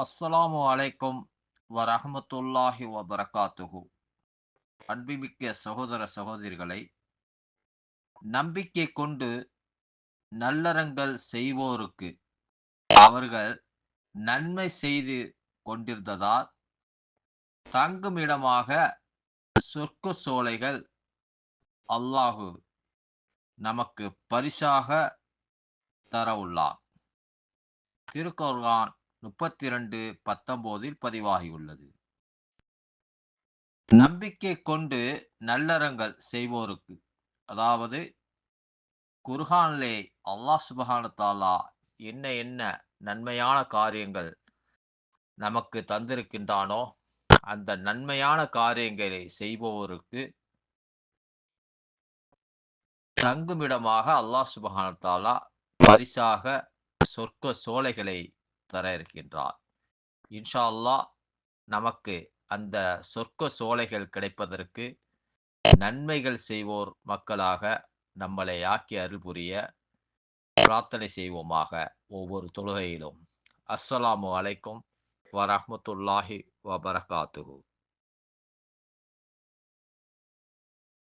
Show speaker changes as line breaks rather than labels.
அஸ்ஸலாமு அலைக்கும் வரஹமத்துல்லாஹி வபரகாத்துஹு. அன்பிமிக்க சகோதர சகோதரிகளை நம்பிக்கை கொண்டு நல்லறங்கள் செய்வோருக்கு அவர்கள் நன்மை செய்து கொண்டிருந்ததால் தங்குமிடமாக சொர்க்க சோலைகள் அல்லாஹு நமக்கு பரிசாக தர உள்ளான் திருக்குர்ஆன் முப்பத்தி இரண்டு பத்தொன்பதில் பதிவாகியுள்ளது நம்பிக்கை கொண்டு நல்லறங்கள் செய்வோருக்கு அதாவது குர்ஹான்லே அல்லாஹ் சுபஹான தாலா என்ன என்ன நன்மையான காரியங்கள் நமக்கு தந்திருக்கின்றானோ அந்த நன்மையான காரியங்களை செய்பவருக்கு தங்குமிடமாக அல்லாஹ் சுபஹான தாலா பரிசாக சொர்க்க சோலைகளை தர இருக்கின்றார். இன்ஷா அல்லாஹ் நமக்கு அந்த சொர்க்க சோலைகள் கிடைப்பதற்கு நன்மைகள் செய்வோர் மக்களாக நம்மளை ஆக்கி அருள் புரிய பிரார்த்தனை செய்வோமாக ஒவ்வொரு தொழுகையிலும். அஸ்ஸலாமு அலைக்கும் வரஹ்மத்துல்லாஹி வபரகாத்துகு